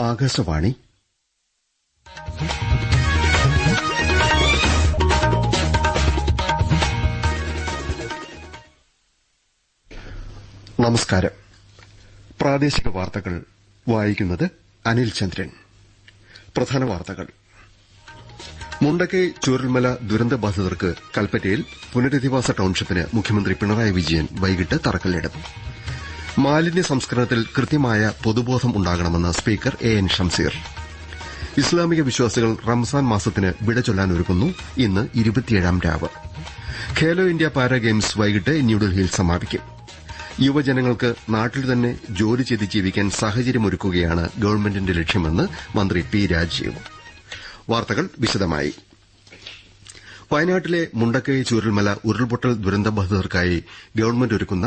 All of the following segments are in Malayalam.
ആകാശവാണി. നമസ്കാരം. പ്രാദേശിക വാർത്തകൾ വായിക്കുന്നത് അനിൽ ചന്ദ്രൻ. പ്രധാന വാർത്തകൾ. മുണ്ടക്കൈ ചൂരൽമല ദുരന്തബാധിതർക്ക് കൽപ്പറ്റയിൽ പുനരധിവാസ ടൌൺഷിപ്പിന് മുഖ്യമന്ത്രി പിണറായി വിജയൻ വൈകിട്ട് തറക്കല്ലിടും. മാലിന്യ സംസ്കരണത്തിൽ കൃത്യമായ പൊതുബോധം ഉണ്ടാകണമെന്ന് സ്പീക്കർ എ എൻ ഷംസീർ. ഇസ്ലാമിക വിശ്വാസികൾ റംസാൻ മാസത്തിന് വിട ചൊല്ലാനൊരുക്കുന്നു. ഇന്ന് ഇരുപത്തിയേഴാം രാവ്. ഖേലോ ഇന്ത്യ പാരാ ഗെയിംസ് വൈകിട്ട് ന്യൂഡൽഹിയിൽ സമാപിക്കും. യുവജനങ്ങൾക്ക് നാട്ടിൽ തന്നെ ജോലി ചെയ്ത് ജീവിക്കാൻ സാഹചര്യമൊരുക്കുകയാണ് ഗവൺമെന്റിന്റെ ലക്ഷ്യമെന്ന് മന്ത്രി പി രാജീവ്. വാർത്തകൾ വിശദമായി. വയനാട്ടിലെ മുണ്ടക്കൈ ചൂരൽമല ഉരുൾപൊട്ടൽ ദുരന്തബാധിതർക്കായി ഗവൺമെന്റ് ഒരുക്കുന്ന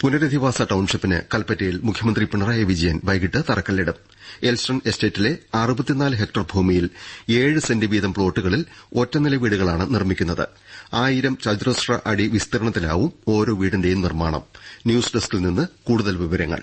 പുനരധിവാസ ടൌൺഷിപ്പിന് കൽപ്പറ്റയിൽ മുഖ്യമന്ത്രി പിണറായി വിജയൻ വൈകിട്ട് തറക്കല്ലിടും. എൽസ്റ്റൺ എസ്റ്റേറ്റിലെ ഹെക്ടർ ഭൂമിയിൽ ഏഴ് സെന്റ് വീതം പ്ലോട്ടുകളിൽ ഒറ്റനില വീടുകളാണ് നിർമ്മിക്കുന്നത്. ആയിരം ചതുരശ്ര അടി വിസ്തീർണത്തിലാവും ഓരോ വീടിന്റെയും നിർമ്മാണം. ന്യൂസ് ഡെസ്കിൽ നിന്ന് കൂടുതൽ വിവരങ്ങൾ.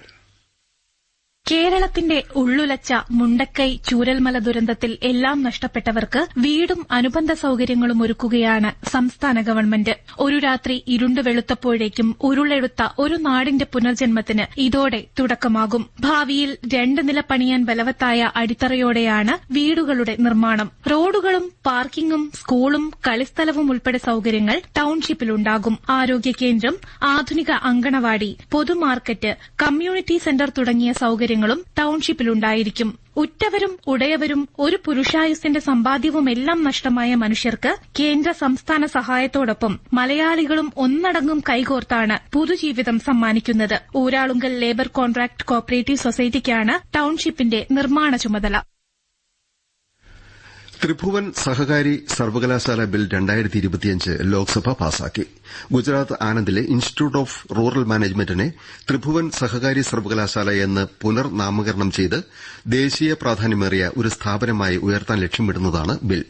കേരളത്തിന്റെ ഉള്ളുലച്ച മുണ്ടക്കൈ ചൂരൽമല ദുരന്തത്തിൽ എല്ലാം നഷ്ടപ്പെട്ടവർക്ക് വീടും അനുബന്ധ സൌകര്യങ്ങളും ഒരുക്കുകയാണ് സംസ്ഥാന ഗവൺമെന്റ്. ഒരു രാത്രി ഇരുണ്ടു വെളുത്തപ്പോഴേക്കും ഉരുളെടുത്ത ഒരു നാടിന്റെ പുനർജന്മത്തിന് ഇതോടെ തുടക്കമാകും. ഭാവിയിൽ രണ്ട് നില പണിയാൻ ബലവത്തായ അടിത്തറയോടെയാണ് വീടുകളുടെ നിർമ്മാണം. റോഡുകളും പാർക്കിംഗും സ്കൂളും കളിസ്ഥലവും ഉൾപ്പെടെ സൌകര്യങ്ങൾ ടൌൺഷിപ്പിലുണ്ടാകും. ആരോഗ്യ കേന്ദ്രം ആധുനിക അങ്കണവാടി പൊതുമാർക്കറ്റ് കമ്മ്യൂണിറ്റി സെന്റർ തുടങ്ങിയ സൌകര്യങ്ങളും ടൌൺഷിപ്പിലുണ്ടായിരിക്കും. ഉറ്റവരും ഉടയവരും ഒരു പുരുഷായുസിന്റെ സമ്പാദ്യവുമെല്ലാം നഷ്ടമായ മനുഷ്യർക്ക് കേന്ദ്ര സംസ്ഥാന സഹായത്തോടൊപ്പം മലയാളികളും ഒന്നടങ്കം കൈകോർത്താണ് പുതുജീവിതം സമ്മാനിക്കുന്നത്. ഊരാളുങ്കൽ ലേബർ കോൺട്രാക്ട് കോപ്പറേറ്റീവ് സൊസൈറ്റിക്കാണ് ടൌൺഷിപ്പിന്റെ നിർമ്മാണ ചുമതല. ത്രിഭുവൻ സഹകാരി സർവകലാശാല ബിൽ ലോക്സഭ പാസാക്കി. ഗുജറാത്ത് ആനന്ദിലെ ഇൻസ്റ്റിറ്റ്യൂട്ട് ഓഫ് റൂറൽ മാനേജ്മെന്റിനെ ത്രിഭുവൻ സഹകാരി സർവകലാശാല എന്ന് പുനർനാമകരണം ചെയ്ത് ദേശീയ പ്രാധാന്യമേറിയ ഒരു സ്ഥാപനമായി ഉയർത്താൻ ലക്ഷ്യമിടുന്നതാണ് ബിൽ.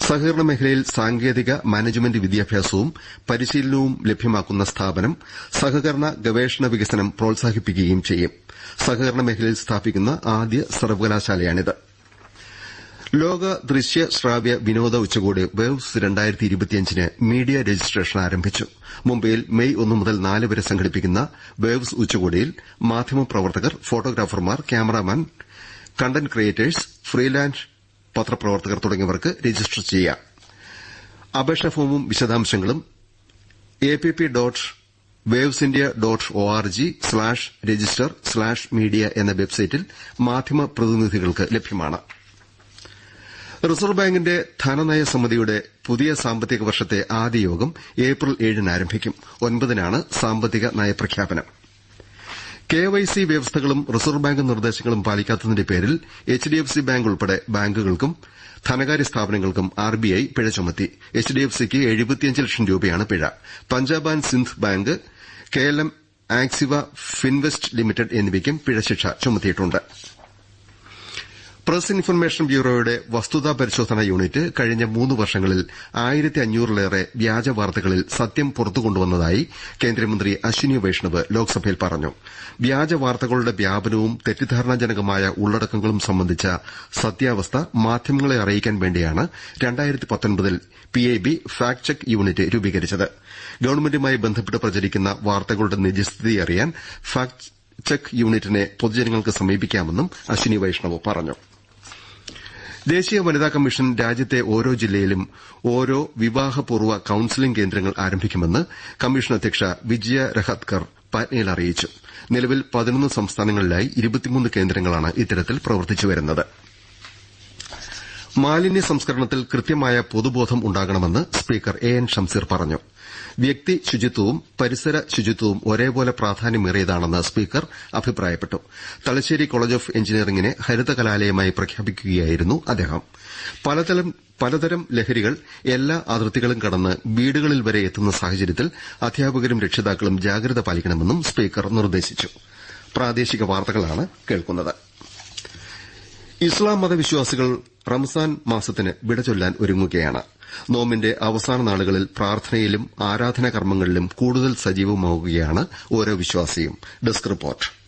സഹകരണ മേഖലയിൽ സാങ്കേതിക മാനേജ്മെന്റ് വിദ്യാഭ്യാസവും പരിശീലനവും ലഭ്യമാക്കുന്ന സ്ഥാപനം സഹകരണ ഗവേഷണ വികസനം പ്രോത്സാഹിപ്പിക്കുകയും ചെയ്യും. സഹകരണ മേഖലയിൽ സ്ഥാപിക്കുന്ന ആദ്യ സർവകലാശാലയാണിത്. ലോക ദൃശ്യ ശ്രാവ്യ വിനോദ ഉച്ചകോടി വേവ്സ് രണ്ടായിരത്തി ഇരുപത്തിയഞ്ചിന് മീഡിയ രജിസ്ട്രേഷൻ ആരംഭിച്ചു. മുംബൈയിൽ മെയ് ഒന്ന് മുതൽ നാല് വരെ സംഘടിപ്പിക്കുന്ന വേവ്സ് ഉച്ചകോടിയിൽ മാധ്യമപ്രവർത്തകർ ഫോട്ടോഗ്രാഫർമാർ ക്യാമറാമാൻ കണ്ടന്റ് ക്രിയേറ്റേഴ്സ് ഫ്രീലാൻസ് പത്രപ്രവർത്തകർ തുടങ്ങിയവർക്ക് രജിസ്റ്റർ ചെയ്യാം അപേക്ഷാ ഫോമും വിശദാംശങ്ങളും APP dot waves India dot O R G slash register slash media എന്ന വെബ്സൈറ്റിൽ മാധ്യമ പ്രതിനിധികൾക്ക് ലഭ്യമാണ്. റിസർവ് ബാങ്കിന്റെ ധനനയ സമിതിയുടെ പുതിയ സാമ്പത്തിക വർഷത്തെ ആദ്യ യോഗം ഏപ്രിൽ ഏഴിന് ആരംഭിക്കും. ഒൻപതിനാണ് സാമ്പത്തിക നയപ്രഖ്യാപനം. കെവൈസി വ്യവസ്ഥകളും റിസർവ് ബാങ്ക് നിർദ്ദേശങ്ങളും പാലിക്കാത്തതിന്റെ പേരിൽ എച്ച്ഡിഎഫ്സി ബാങ്ക് ഉൾപ്പെടെ ബാങ്കുകൾക്കും ധനകാര്യ സ്ഥാപനങ്ങൾക്കും ആർബിഐ പിഴ ചുമത്തി. എച്ച്ഡിഎഫ്സിക്ക് ലക്ഷം രൂപയാണ് പിഴ. Punjab and Sind bank KLM Axiva Finvest limited എന്നിവയ്ക്കും പിഴശിക്ഷ ചുമത്തിയിട്ടുണ്ട്. പ്രസ് ഇൻഫർമേഷൻ ബ്യൂറോയുടെ വസ്തുതാ പരിശോധനാ യൂണിറ്റ് കഴിഞ്ഞ മൂന്ന് വർഷങ്ങളിൽ ആയിരത്തി അഞ്ഞൂറിലേറെ വ്യാജ വാർത്തകളിൽ സത്യം പുറത്തുകൊണ്ടുവന്നതായി കേന്ദ്രമന്ത്രി അശ്വിനി വൈഷ്ണവ് ലോക്സഭയിൽ പറഞ്ഞു. വ്യാജ വാർത്തകളുടെ വ്യാപനവും തെറ്റിദ്ധാരണാജനകമായ ഉള്ളടക്കങ്ങളും സംബന്ധിച്ച സത്യാവസ്ഥ മാധ്യമങ്ങളെ അറിയിക്കാൻ വേണ്ടിയാണ് ൽ പിഐബി ഫാക്ട് ചെക്ക് യൂണിറ്റ് രൂപീകരിച്ചത്. ഗവൺമെന്റുമായി ബന്ധപ്പെട്ട് പ്രചരിക്കുന്ന വാർത്തകളുടെ നിജസ്ഥിതി അറിയാൻ ഫാക്ട് ചെക്ക് യൂണിറ്റിനെ പൊതുജനങ്ങൾക്ക് സമീപിക്കാമെന്നും അശ്വിനി വൈഷ്ണവ് പറഞ്ഞു. ദേശീയ വനിതാ കമ്മീഷൻ രാജ്യത്തെ ഓരോ ജില്ലയിലും ഓരോ വിവാഹപൂർവ കൌൺസിലിംഗ് കേന്ദ്രങ്ങൾ ആരംഭിക്കുമെന്ന് കമ്മീഷൻ അധ്യക്ഷ വിജയ രഹത്കർ പാറ്റ്നയിൽ അറിയിച്ചു. നിലവിൽ പതിനൊന്ന് സംസ്ഥാനങ്ങളിലായി ഇരുപത്തിമൂന്ന് കേന്ദ്രങ്ങളാണ് ഇത്തരത്തിൽ പ്രവർത്തിച്ചുവരുന്നത് മാലിന്യ സംസ്കരണത്തിൽ കൃത്യമായ പൊതുബോധം ഉണ്ടാകണമെന്ന് സ്പീക്കർ എ എൻ ഷംസീർ പറഞ്ഞു. വ്യക്തി ശുചിത്വവും പരിസര ശുചിത്വവും ഒരേപോലെ പ്രാധാന്യമേറിയതാണെന്ന് സ്പീക്കർ അഭിപ്രായപ്പെട്ടു. തലശ്ശേരി കോളേജ് ഓഫ് എഞ്ചിനീയറിംഗിനെ ഹരിത കലാലയമായി പ്രഖ്യാപിക്കുകയായിരുന്നു അദ്ദേഹം. പലതരം പലതരം ലഹരികൾ എല്ലാ അതിർത്തികളും കടന്ന് വീടുകളിൽ വരെ എത്തുന്ന സാഹചര്യത്തിൽ അധ്യാപകരും രക്ഷിതാക്കളും ജാഗ്രത പാലിക്കണമെന്നും സ്പീക്കർ നിർദ്ദേശിച്ചു. പ്രാദേശിക വാർത്തകളാണ് കേൾക്കുന്നത്. ഇസ്ലാം മതവിശ്വാസികൾ റംസാൻ മാസത്തിന് വിടചൊല്ലാൻ ഒരുങ്ങുകയാണ്. നോമ്പിന്റെ അവസാന നാളുകളിൽ പ്രാർത്ഥനയിലും ആരാധനാ കർമ്മങ്ങളിലും കൂടുതൽ സജീവമാവുകയാണ് ഓരോ വിശ്വാസിയും. Desk report.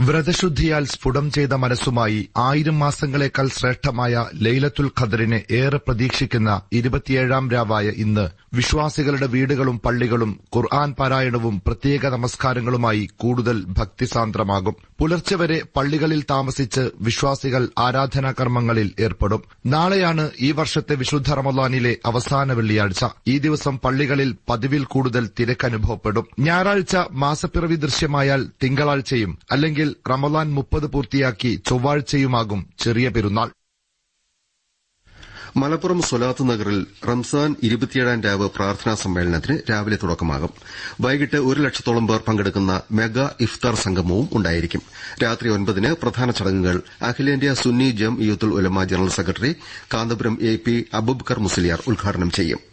വ്രതശുദ്ധിയാൽ സ്ഫുടം ചെയ്ത മനസ്സുമായി ആയിരം മാസങ്ങളെക്കാൾ ശ്രേഷ്ഠമായ ലൈലത്തുൽ ഖദറിനെ ഏറെ പ്രതീക്ഷിക്കുന്ന ഇരുപത്തിയേഴാം രാവായ ഇന്ന് വിശ്വാസികളുടെ വീടുകളും പള്ളികളും ഖുർആൻ പാരായണവും പ്രത്യേക നമസ്കാരങ്ങളുമായി കൂടുതൽ ഭക്തിസാന്ദ്രമാകും. പുലർച്ചെ വരെ പള്ളികളിൽ താമസിച്ച് വിശ്വാസികൾ ആരാധനാകർമ്മങ്ങളിൽ ഏർപ്പെടും. നാളെയാണ് ഈ വർഷത്തെ വിശുദ്ധ റമദാനിലെ അവസാന വെള്ളിയാഴ്ച. ഈ ദിവസം പള്ളികളിൽ പതിവിൽ കൂടുതൽ തിരക്കനുഭവപ്പെടും. ഞായറാഴ്ച മാസപ്പിറവി ദൃശ്യമായാൽ തിങ്കളാഴ്ചയും അല്ലെങ്കിൽ റമദാൻ മുപ്പത് പൂർത്തിയാക്കി ചൊവ്വാഴ്ചയുമാകും ചെറിയ പെരുന്നാൾ. മലപ്പുറം സൊലാത്ത് നഗറിൽ റംസാൻ ഇരുപത്തിയേഴാം രാവ് പ്രാർത്ഥനാ സമ്മേളനത്തിന് രാവിലെ തുടക്കമാകും. വൈകിട്ട് ഒരു ലക്ഷത്തോളം പേർ പങ്കെടുക്കുന്ന മെഗാ ഇഫ്താർ സംഗമവും ഉണ്ടായിരിക്കും. രാത്രി ഒൻപതിന് പ്രധാന ചടങ്ങുകൾ അഖിലേന്ത്യാ Sunni Jamiyyathul Ulama general secretary Kanthapuram A P Abubakar Musliyar ഉദ്ഘാടനം ചെയ്യും.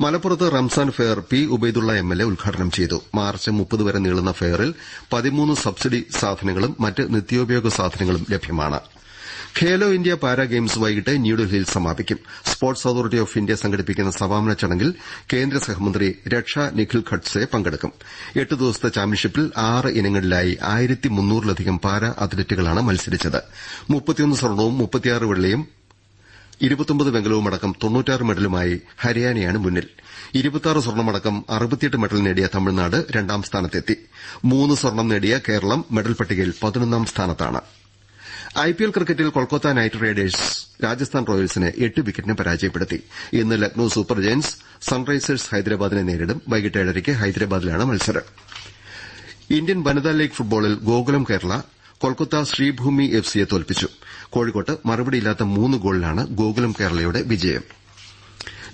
മലപ്പുറത്ത് Ramzan fair P Ubaidulla M L A ഉദ്ഘാടനം ചെയ്തു. മാർച്ച് മുപ്പത് വരെ നീളുന്ന ഫെയറിൽ പതിമൂന്ന് സബ്സിഡി സാധനങ്ങളും മറ്റ് നിത്യോപയോഗ സാധനങ്ങളും ലഭ്യമാണ്. ഖേലോ ഇന്ത്യ പാരാ ഗെയിംസ് വൈകിട്ട് ന്യൂഡൽഹിയിൽ സമാപിക്കും. സ്പോർട്സ് അതോറിറ്റി ഓഫ് ഇന്ത്യ സംഘടിപ്പിക്കുന്ന സമാപന ചടങ്ങിൽ കേന്ദ്ര സഹമന്ത്രി രക്ഷ നിഖിൽ ഖഡ്സെ പങ്കെടുക്കും. എട്ട് ദിവസത്തെ ചാമ്പ്യൻഷിപ്പിൽ ആറ് ഇനങ്ങളിലായി ആയിരത്തി മുന്നൂറിലധികം പാരാ അത്ലറ്റുകളാണ് മത്സരിച്ചത്. മുപ്പത്തിയൊന്ന് സ്വർണവും മുപ്പത്തിയാറ് വെള്ളിയും ഇരുപത്തൊമ്പത് വെങ്കലവുമടക്കം തൊണ്ണൂറ്റാറ് മെഡലുമായി ഹരിയാനയാണ് മുന്നിൽ. ഇരുപത്തിയാറ് സ്വർണമടക്കം അറുപത്തിയെട്ട് മെഡൽ നേടിയ തമിഴ്നാട് രണ്ടാം സ്ഥാനത്തെത്തി. മൂന്ന് സ്വർണം നേടിയ കേരളം മെഡൽ പട്ടികയിൽ പതിനൊന്നാം സ്ഥാനത്താണ്. ഐപിഎൽ ക്രിക്കറ്റിൽ കൊൽക്കത്ത നൈറ്റ് റൈഡേഴ്സ് രാജസ്ഥാൻ റോയൽസിനെ എട്ട് വിക്കറ്റിന് പരാജയപ്പെടുത്തി. ഇന്ന് ലക്നൌ സൂപ്പർ ജയന്റ്സ് സൺറൈസേഴ്സ് ഹൈദരാബാദിനെ നേരിടും. വൈകിട്ട് ഏഴരയ്ക്ക് ഹൈദരാബാദിലാണ് മത്സരം. ഇന്ത്യൻ വനിതാ ലീഗ് ഫുട്ബോളിൽ ഗോകുലം കേരള കൊൽക്കത്ത ശ്രീഭൂമി എഫ് സിയെ തോൽപ്പിച്ചു. കോഴിക്കോട്ട് മറുപടിയില്ലാത്ത മൂന്ന് ഗോളിനാണ് ഗോകുലം കേരളയുടെ വിജയം.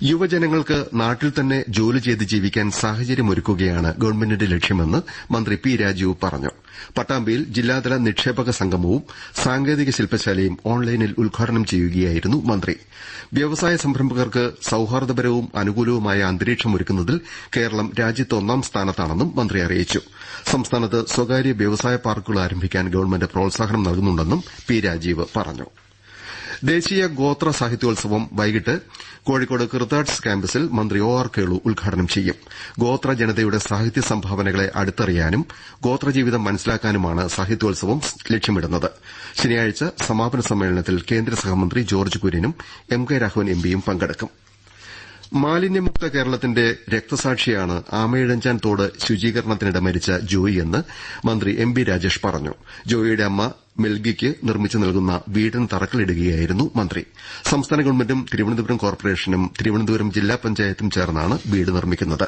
യുവജനങ്ങൾക്ക് നാട്ടിൽ തന്നെ ജോലി ചെയ്ത് ജീവിക്കാൻ സാഹചര്യമൊരുക്കുകയാണ് ഗവൺമെന്റിന്റെ ലക്ഷ്യമെന്ന് മന്ത്രി പി രാജീവ് പറഞ്ഞു. പട്ടാമ്പിയിൽ ജില്ലാതല നിക്ഷേപക സംഗമവും സാങ്കേതിക ശില്പശാലയും ഓൺലൈനിൽ ഉദ്ഘാടനം ചെയ്യുകയായിരുന്നു മന്ത്രി. വ്യവസായ സംരംഭകർക്ക് സൌഹാർദ്ദപരവും അനുകൂലവുമായ അന്തരീക്ഷമൊരുക്കുന്നതിൽ കേരളം രാജ്യത്ത് ഒന്നാം സ്ഥാനത്താണെന്നും മന്ത്രി അറിയിച്ചു. സംസ്ഥാനത്ത് സ്വകാര്യ വ്യവസായ പാർക്കുകൾ ആരംഭിക്കാൻ ഗവൺമെന്റ് പ്രോത്സാഹനം നൽകുന്നുണ്ടെന്നും പി രാജീവ് പറഞ്ഞു. ദേശീയ ഗോത്ര സാഹിത്യോത്സവം വൈകിട്ട് കോഴിക്കോട് കിർത്താഡ്സ് ക്യാമ്പസിൽ മന്ത്രി ഒ ആർ കേളു ഉദ്ഘാടനം ചെയ്യും. ഗോത്ര ജനതയുടെ സാഹിത്യ സംഭാവനകളെ അടുത്തറിയാനും ഗോത്രജീവിതം മനസ്സിലാക്കാനുമാണ് സാഹിത്യോത്സവം ലക്ഷ്യമിടുന്നത്. ശനിയാഴ്ച സമാപന സമ്മേളനത്തിൽ കേന്ദ്ര സഹമന്ത്രി ജോർജ് കുര്യനും എം കെ രാഘവൻ എംപിയും പങ്കെടുക്കും. മാലിന്യമുക്ത കേരളത്തിന്റെ രക്തസാക്ഷിയാണ് ആമയിഴഞ്ചാൻ തോട് ശുചീകരണത്തിനിടെ മരിച്ച ജോയിയെന്ന് മന്ത്രി എം ബി രാജേഷ് പറഞ്ഞു. ജോയിയുടെ അമ്മ മെൽഗിക്ക് നിർമ്മിച്ചു നൽകുന്ന വീടിന് തറക്കല്ലിടുകയായിരുന്നു മന്ത്രി. സംസ്ഥാന ഗവൺമെന്റും തിരുവനന്തപുരം കോർപ്പറേഷനും തിരുവനന്തപുരം ജില്ലാ പഞ്ചായത്തും ചേർന്നാണ് വീട് നിർമ്മിക്കുന്നത്.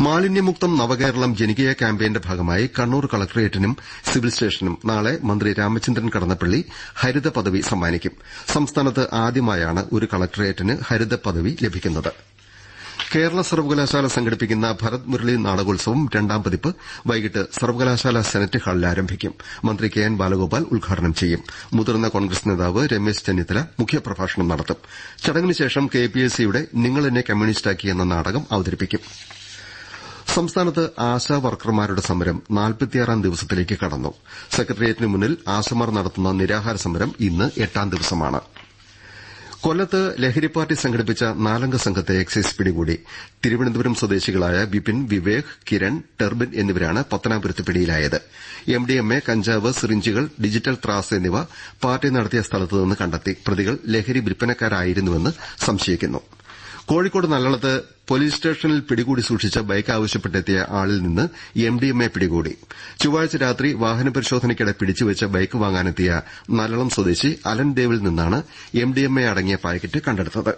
മാലിന്യമുക്തം നവകേരളം ജനകീയ ക്യാമ്പയിന്റെ ഭാഗമായി കണ്ണൂർ കളക്ടറേറ്റിനും സിവിൽ സ്റ്റേഷനും നാളെ മന്ത്രി രാമചന്ദ്രൻ കടന്നപ്പള്ളി ഹരിത പദവി സമ്മാനിക്കും. സംസ്ഥാനത്ത് ആദ്യമായാണ് ഒരു കളക്ടറേറ്റിന് ഹരിത പദവി ലഭിക്കുന്നത്. കേരള സർവകലാശാല സംഘടിപ്പിക്കുന്ന ഭരത് മുരളി നാടകോത്സവം രണ്ടാം പതിപ്പ് വൈകിട്ട് സർവകലാശാല സെനറ്റ് ഹാളിൽ ആരംഭിക്കും. മന്ത്രി കെ എൻ ബാലഗോപാൽ ഉദ്ഘാടനം ചെയ്യും. മുതിർന്ന കോൺഗ്രസ് നേതാവ് രമേശ് ചെന്നിത്തല മുഖ്യപ്രഭാഷണം നടത്തും. ചടങ്ങിനുശേഷം കെ പി എസ് സിയുടെ നിങ്ങൾ എന്നെ കമ്മ്യൂണിസ്റ്റാക്കി എന്ന നാടകം അവതരിപ്പിക്കും. സംസ്ഥാനത്ത് ആശാ വർക്കർമാരുടെ സമരം നാൽപ്പത്തിയാറാം ദിവസത്തിലേക്ക് കടന്നു. സെക്രട്ടേറിയറ്റിന് മുന്നിൽ ആശമാർ നടത്തുന്ന നിരാഹാര സമരം ഇന്ന് എട്ടാം ദിവസമാണ്. കൊല്ലത്ത് ലഹരി പാർട്ടി സംഘടിപ്പിച്ച നാലംഗ സംഘത്തെ എക്സൈസ് പിടികൂടി. തിരുവനന്തപുരം സ്വദേശികളായ വിപിൻ വിവേക് കിരൺ ടെർബിൻ എന്നിവരാണ് പത്തനാപുരത്ത് പിടിയിലായത്. എംഡിഎംഎ കഞ്ചാവ് സിറിഞ്ചുകൾ ഡിജിറ്റൽ ത്രാസ് എന്നിവ പാർട്ടി നടത്തിയ സ്ഥലത്തുനിന്ന് കണ്ടെത്തി പ്രതികൾ ലഹരി വിൽപ്പനക്കാരായിരുന്നുവെന്ന് സംശയിക്കുന്നു. കോഴിക്കോട് നല്ലളത്ത് പോലീസ് സ്റ്റേഷനിൽ പിടികൂടി സൂക്ഷിച്ച ബൈക്ക് ആവശ്യപ്പെട്ടെത്തിയ ആളിൽ നിന്ന് എംഡിഎംഎ പിടികൂടി. ചൊവ്വാഴ്ച രാത്രി വാഹന പരിശോധനയ്ക്കിടെ പിടിച്ചുവെച്ച ബൈക്ക് വാങ്ങാനെത്തിയ നല്ലളം സ്വദേശി അലൻ ദേവിൽ നിന്നാണ് എംഡിഎംഎ അടങ്ങിയ പാക്കറ്റ് കണ്ടെടുത്തത്.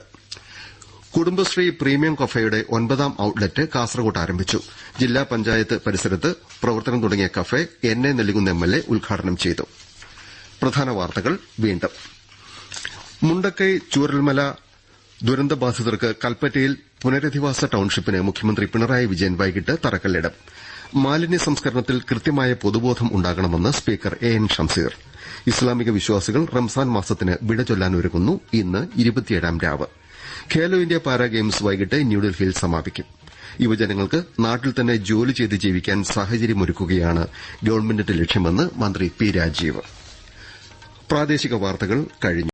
കുടുംബശ്രീ പ്രീമിയം കഫേയുടെ ഒൻപതാം ഔട്ട്ലെറ്റ് കാസർകോട്ട് ആരംഭിച്ചു. ജില്ലാ പഞ്ചായത്ത് പരിസരത്ത് പ്രവർത്തനം തുടങ്ങിയ cafe N A Nellikunnu MLA ഉദ്ഘാടനം ചെയ്തു. മുണ്ടക്കൈ ചൂരൽമല ദുരന്തബാധിതർക്ക് കൽപ്പറ്റയിൽ പുനരധിവാസ ടൌൺഷിപ്പിന് മുഖ്യമന്ത്രി പിണറായി വിജയൻ വൈകിട്ട് തറക്കല്ലിടും. മാലിന്യ സംസ്കരണത്തിൽ കൃത്യമായ പൊതുബോധം ഉണ്ടാകണമെന്ന് സ്പീക്കർ എ എൻ ഷംസീർ. ഇസ്ലാമിക വിശ്വാസികൾ റംസാൻ മാസത്തിന് വിട ചൊല്ലാനൊരുങ്ങുന്നു ഇന്ന് ഇരുപത്തിയേഴാം രാവ്. ഖേലോ ഇന്ത്യ പാരാ ഗെയിംസ് വൈകിട്ട് ന്യൂഡൽഹിയിൽ സമാപിക്കും. യുവജനങ്ങൾക്ക് നാട്ടിൽ തന്നെ ജോലി ചെയ്ത് ജീവിക്കാൻ സാഹചര്യമൊരുക്കുകയാണ് ഗവൺമെന്റിന്റെ ലക്ഷ്യമെന്ന് മന്ത്രി പി രാജീവ്.